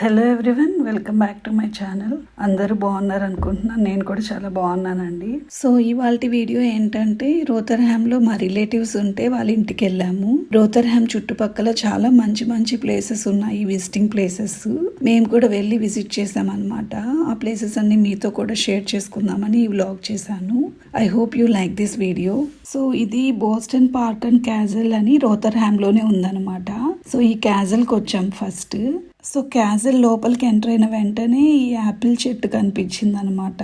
Hello everyone welcome back to my channel అందరూ బాగున్నారు అనుకుంటున్నాను నేను కూడా చాలా బాగున్నానండి. సో ఇవాళ వీడియో ఏంటంటే రోతర్హామ్లో మా రిలేటివ్స్ ఉంటే వాళ్ళ ఇంటికి వెళ్ళాము. రోతర్హామ్ చుట్టుపక్కల చాలా మంచి మంచి ప్లేసెస్ ఉన్నాయి విజిటింగ్ ప్లేసెస్. మేము కూడా వెళ్ళి విజిట్ చేసాం అనమాట ఆ ప్లేసెస్ అన్ని మీతో కూడా షేర్ చేసుకుందామని ఈ వ్లాగ్ చేశాను. I hope you like this video so ఇది బోస్టన్ పార్క్ అండ్ క్యాజల్ అని రోతర్హామ్లోనే ఉందన్నమాట. సో ఈ క్యాజల్కి వచ్చాం ఫస్ట్ సో క్యాజల్ లోపలికి ఎంటర్ అయిన వెంటనే ఈ యాపిల్ చెట్టు కనిపించింది అనమాట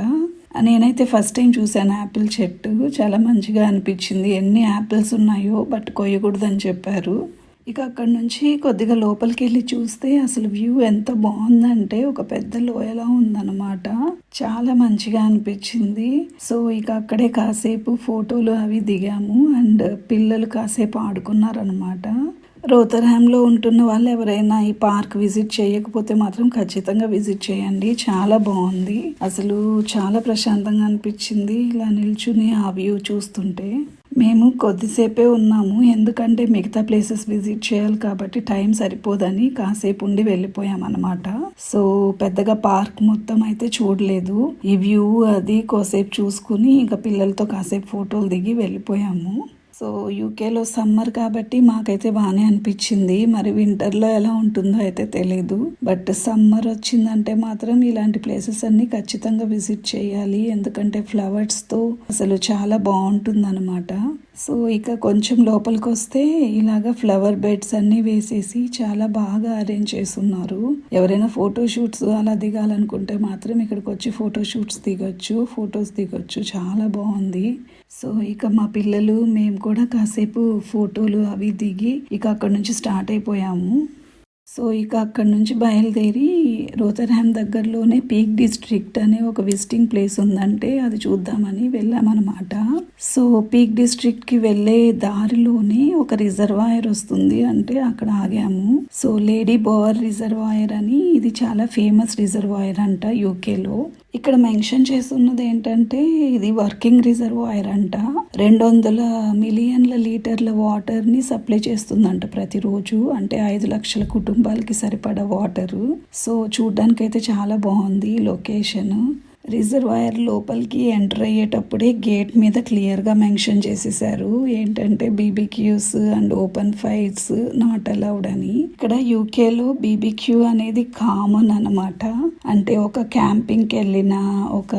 నేనైతే ఫస్ట్ టైం చూశాను యాపిల్ చెట్టు. చాలా మంచిగా అనిపించింది. ఎన్ని యాపిల్స్ ఉన్నాయో బట్ కొయ్యకూడదని చెప్పారు. ఇక అక్కడ నుంచి కొద్దిగా లోపలికి వెళ్ళి చూస్తే అసలు వ్యూ ఎంత బాగుందంటే ఒక పెద్ద లోయలా ఉందన్నమాట. చాలా మంచిగా అనిపించింది. సో ఇక అక్కడే కాసేపు ఫోటోలు అవి దిగాము. అండ్ పిల్లలు కాసేపు ఆడుకున్నారనమాట రోతర్హామ్లో ఉంటున్న వాళ్ళు ఎవరైనా ఈ పార్క్ విజిట్ చేయకపోతే మాత్రం ఖచ్చితంగా విజిట్ చేయండి. చాలా బాగుంది. అసలు చాలా ప్రశాంతంగా అనిపించింది ఇలా నిల్చుని ఆ వ్యూ చూస్తుంటే. మేము కొద్దిసేపే ఉన్నాము. ఎందుకంటే మిగతా ప్లేసెస్ విజిట్ చేయాలి కాబట్టి టైం సరిపోదని కాసేపు ఉండి వెళ్ళిపోయామన్నమాట. సో పెద్దగా పార్క్ మొత్తం అయితే చూడలేదు. ఈ వ్యూ అది కోసేపు చూసుకుని ఇంకా పిల్లలతో కాసేపు ఫోటోలు దిగి వెళ్ళిపోయాము. సో యూకేలో సమ్మర్ కాబట్టి మాకైతే బాగానే అనిపించింది. మరి వింటర్లో ఎలా ఉంటుందో అయితే తెలీదు. బట్ సమ్మర్ వచ్చిందంటే మాత్రం ఇలాంటి ప్లేసెస్ అన్ని ఖచ్చితంగా విజిట్ చేయాలి. ఎందుకంటే ఫ్లవర్స్తో అసలు చాలా బాగుంటుంది అనమాట సో ఇక కొంచెం లోపలికి వస్తే ఇలాగ ఫ్లవర్ బెడ్స్ అన్ని వేసేసి చాలా బాగా అరేంజ్ చేస్తున్నారు. ఎవరైనా ఫోటో షూట్స్ అలా దిగాలనుకుంటే మాత్రం ఇక్కడికి వచ్చి ఫోటో షూట్స్ దిగొచ్చు ఫొటోస్ దిగొచ్చు. చాలా బాగుంది. సో ఇక మా పిల్లలు మేము కూడా కాసేపు ఫోటోలు అవి దిగి ఇక అక్కడ నుంచి స్టార్ట్ అయిపోయాము. సో ఇక అక్కడ నుంచి బయలుదేరి రోతర్హామ్ దగ్గరలోనే పీక్ డిస్ట్రిక్ట్ అనే ఒక విజిటింగ్ ప్లేస్ ఉందంటే అది చూద్దామని వెళ్ళామన్నమాట. సో పీక్ డిస్ట్రిక్ట్కి వెళ్ళే దారిలోనే ఒక రిజర్వాయర్ వస్తుంది అంటే అక్కడ ఆగాము. సో లేడీ బోవర్ రిజర్వాయర్ అని ఇది చాలా ఫేమస్ రిజర్వాయర్ అంట యూకేలో. ఇక్కడ మెన్షన్ చేస్తున్నది ఏంటంటే ఇది వర్కింగ్ రిజర్వాయర్ అంట. రెండు వందల మిలియన్ల లీటర్ల వాటర్ని సప్లై చేస్తుందంట ప్రతిరోజు. అంటే ఐదు లక్షల కుటుంబాలకి సరిపడా వాటరు. సో చూడ్డానికైతే అయితే చాలా బాగుంది లొకేషన్. రిజర్వాయర్ లోపలికి ఎంటర్ అయ్యేటప్పుడే గేట్ మీద క్లియర్గా మెన్షన్ చేసేసారు ఏంటంటే BBQs and open fights not allowed అని. ఇక్కడ యూకేలో బీబీక్యూ అనేది కామన్ అనమాట అంటే ఒక క్యాంపింగ్కి వెళ్ళిన ఒక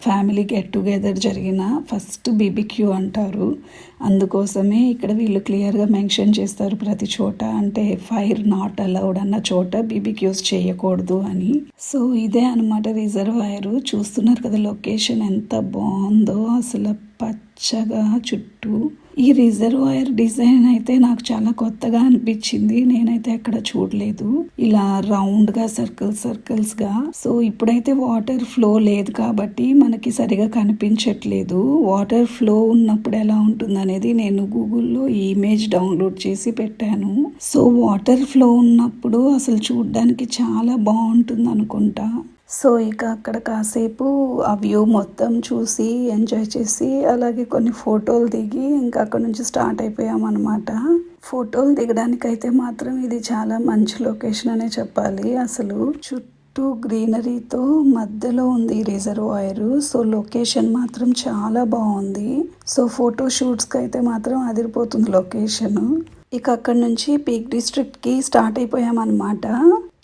ఫ్యామిలీ గెట్ టుగెదర్ జరిగిన ఫస్ట్ బీబీక్యూ అంటారు. అందుకోసమే ఇక్కడ వీళ్ళు క్లియర్గా మెన్షన్ చేస్తారు ప్రతి చోట. అంటే ఫైర్ నాట్ అలౌడ్ అన్న చోట బీబీక్యూస్ చేయకూడదు అని. సో ఇదే అనమాట రిజర్వాయర్. చూస్తున్నారు కదా లొకేషన్ ఎంత బాగుందో. అసలు పచ్చగా చుట్టూ. ఈ రిజర్వాయర్ డిజైన్ అయితే నాకు చాలా కొత్తగా అనిపించింది. నేనైతే ఎక్కడ చూడలేదు. ఇలా రౌండ్గా సర్కిల్ సర్కిల్స్గా సో ఇప్పుడైతే వాటర్ ఫ్లో లేదు కాబట్టి మనకి సరిగా కనిపించట్లేదు. వాటర్ ఫ్లో ఉన్నప్పుడు ఎలా ఉంటుంది అనేది నేను గూగుల్లో ఈ ఇమేజ్ డౌన్లోడ్ చేసి పెట్టాను. సో వాటర్ ఫ్లో ఉన్నప్పుడు అసలు చూడడానికి చాలా బాగుంటుంది అనుకుంటా సో ఇక అక్కడ కాసేపు ఆ వ్యూ మొత్తం చూసి ఎంజాయ్ చేసి అలాగే కొన్ని ఫోటోలు దిగి ఇంకా అక్కడ నుంచి స్టార్ట్ అయిపోయామన్నమాట. ఫోటోలు దిగడానికి అయితే మాత్రం ఇది చాలా మంచి లొకేషన్ అనే చెప్పాలి. అసలు చుట్టూ గ్రీనరీతో మధ్యలో ఉంది రిజర్వాయర్. సో లొకేషన్ మాత్రం చాలా బాగుంది. సో ఫోటో షూట్స్కి అయితే మాత్రం అదిరిపోతుంది లొకేషన్. ఇక అక్కడ నుంచి పీక్ డిస్ట్రిక్ట్కి స్టార్ట్ అయిపోయామన్నమాట.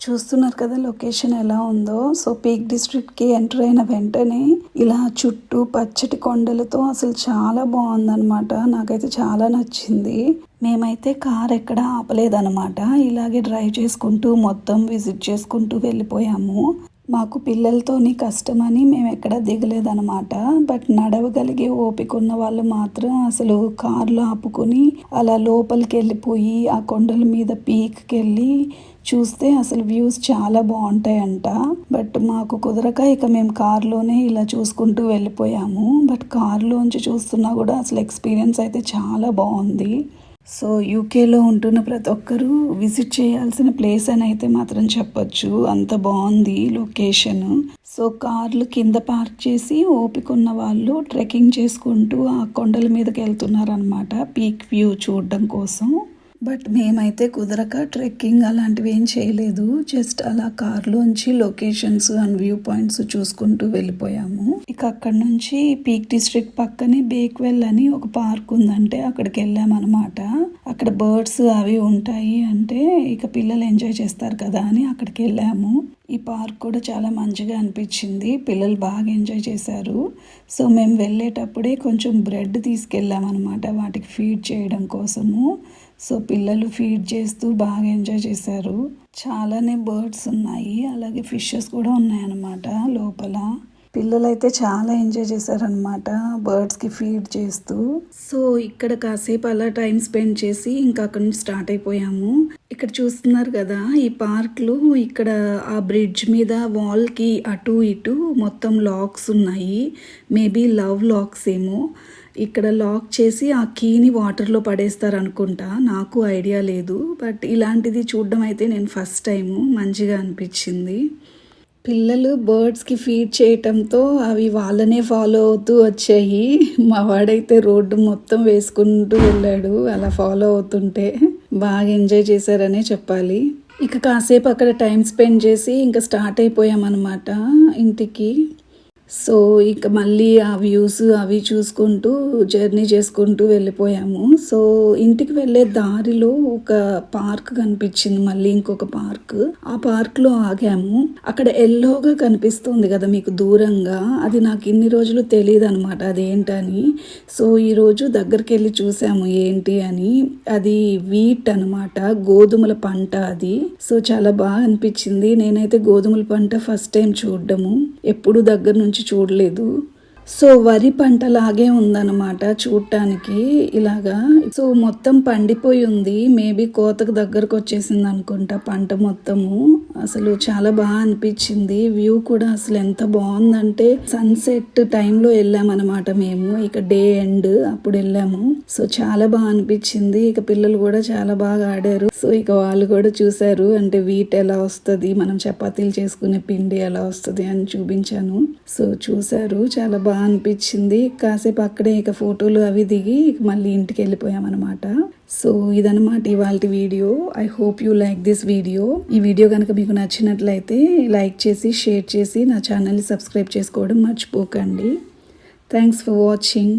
చూస్తున్నారు కదా లొకేషన్ ఎలా ఉందో. సో పీక్ డిస్ట్రిక్ట్కి ఎంటర్ అయిన వెంటనే ఇలా చుట్టూ పచ్చటి కొండలతో అసలు చాలా బాగుందన్నమాట. నాకైతే చాలా నచ్చింది. మేమైతే కార్ ఎక్కడ ఆపలేదన్నమాట. ఇలాగే డ్రైవ్ చేసుకుంటూ మొత్తం విజిట్ చేసుకుంటూ వెళ్ళిపోయాము. మాకు పిల్లలతోని కష్టమని మేము ఎక్కడ దిగలేదనమాట బట్ నడవగలిగే ఓపిక ఉన్న వాళ్ళు మాత్రం అసలు కార్లో ఆపుకొని అలా లోపలికి వెళ్ళిపోయి ఆ కొండల మీద పీక్కి వెళ్ళి చూస్తే అసలు వ్యూస్ చాలా బాగుంటాయంట. బట్ మాకు కుదరక ఇక మేము కార్లోనే ఇలా చూసుకుంటూ వెళ్ళిపోయాము. బట్ కార్లోంచి చూస్తున్నా కూడా అసలు ఎక్స్పీరియన్స్ అయితే చాలా బాగుంది. సో యూకేలో ఉంటున్న ప్రతి ఒక్కరూ విజిట్ చేయాల్సిన ప్లేస్ అని అయితే మాత్రం చెప్పొచ్చు. అంత బాగుంది లొకేషన్. సో కార్లు కింద పార్క్ చేసి ఓపిక ఉన్న వాళ్ళు ట్రెక్కింగ్ చేసుకుంటూ ఆ కొండల మీదకి వెళ్తున్నారనమాట పీక్ వ్యూ చూడడం కోసం. బట్ మేమైతే కుదరక ట్రెక్కింగ్ అలాంటివి ఏం చేయలేదు. జస్ట్ అలా కార్లోంచి లొకేషన్స్ అండ్ వ్యూ పాయింట్స్ చూసుకుంటూ వెళ్ళిపోయాము. ఇక అక్కడ నుంచి పీక్ డిస్ట్రిక్ట్ పక్కనే బేక్వెల్ అని ఒక పార్క్ ఉందంటే అక్కడికి వెళ్ళామన్నమాట. అక్కడ బర్డ్స్ అవి ఉంటాయి అంటే ఇక పిల్లలు ఎంజాయ్ చేస్తారు కదా అని అక్కడికి వెళ్ళాము. ఈ పార్క్ కూడా చాలా మంచిగా అనిపించింది. పిల్లలు బాగా ఎంజాయ్ చేశారు. సో మేము వెళ్ళేటప్పుడే కొంచెం బ్రెడ్ తీసుకెళ్ళామన్నమాట. వాటికి ఫీడ్ చేయడం కోసము. సో పిల్లలు ఫీడ్ చేస్తూ బాగా ఎంజాయ్ చేశారు. చాలానే బర్డ్స్ ఉన్నాయి. అలాగే ఫిషెస్ కూడా ఉన్నాయన్నమాట లోపల. పిల్లలైతే చాలా ఎంజాయ్ చేశారనమాట బర్డ్స్కి ఫీడ్ చేస్తూ. సో ఇక్కడ కాసేపు అలా టైం స్పెండ్ చేసి ఇంకా అక్కడ నుంచి స్టార్ట్ అయిపోయాము. ఇక్కడ చూస్తున్నారు కదా ఈ పార్క్లో ఇక్కడ ఆ బ్రిడ్జ్ మీద వాల్కి అటు ఇటు మొత్తం లాక్స్ ఉన్నాయి. మేబీ లవ్ లాక్స్ ఏమో. ఇక్కడ లాక్ చేసి ఆ కీని వాటర్లో పడేస్తారు అనుకుంటా నాకు ఐడియా లేదు. బట్ ఇలాంటిది చూడడం అయితే నేను ఫస్ట్ టైము. మంచిగా అనిపించింది. పిల్లలు బర్డ్స్కి ఫీడ్ చేయటంతో అవి వాళ్ళనే ఫాలో అవుతూ వచ్చాయి. మా వాడైతే రోడ్డు మొత్తం వేసుకుంటూ వెళ్ళాడు. అలా ఫాలో అవుతుంటే బాగా ఎంజాయ్ చేశారనే చెప్పాలి. ఇక కాసేపు అక్కడ టైం స్పెండ్ చేసి ఇంకా స్టార్ట్ అయిపోయామన్నమాట ఇంటికి. సో ఇక మళ్ళీ ఆ వ్యూస్ అవి చూసుకుంటూ జర్నీ చేసుకుంటూ వెళ్ళిపోయాము. సో ఇంటికి వెళ్ళే దారిలో ఒక పార్క్ కనిపించింది మళ్ళీ ఇంకొక పార్క్. ఆ పార్క్లో ఆగాము. అక్కడ ఎల్లోగా కనిపిస్తుంది కదా మీకు దూరంగా. అది నాకు ఇన్ని రోజులు తెలియదు అనమాట అదేంటని. సో ఈరోజు దగ్గరికి వెళ్ళి చూసాము ఏంటి అని. అది వీట్ అనమాట గోధుమల పంట అది. సో చాలా బాగా అనిపించింది. నేనైతే గోధుమల పంట ఫస్ట్ టైం చూడడము. ఎప్పుడు దగ్గర నుంచి చూడలేదు. సో వరి పంట లాగే ఉందన్నమాట చూడటానికి ఇలాగా. సో మొత్తం పండిపోయి ఉంది. మేబీ కోతకు దగ్గరకు వచ్చేసింది అనుకుంటా పంట మొత్తము. అసలు చాలా బాగా అనిపించింది. వ్యూ కూడా అసలు ఎంత బాగుందంటే సన్సెట్ టైంలో వెళ్ళామన్నమాట మేము. ఇక డే ఎండ్ అప్పుడు వెళ్ళాము. సో చాలా బాగా అనిపించింది. ఇక పిల్లలు కూడా చాలా బాగా ఆడారు. సో ఇక వాళ్ళు కూడా చూశారు. అంటే వీట్ ఎలా వస్తుంది? మనం చపాతీలు చేసుకునే పిండి ఎలా వస్తుంది అని చూపించాను. సో చూసారు చాలా బాగా బాగా అనిపించింది. కాసేపు అక్కడే ఇక ఫోటోలు అవి దిగి ఇక మళ్ళీ ఇంటికి వెళ్ళిపోయామన్నమాట. సో ఇదనమాట ఇవాళ video. I hope you like this video ఈ వీడియో కనుక మీకు నచ్చినట్లయితే లైక్ చేసి షేర్ చేసి నా ఛానల్ని సబ్స్క్రైబ్ చేసుకోవడం మర్చిపోకండి. Thanks for watching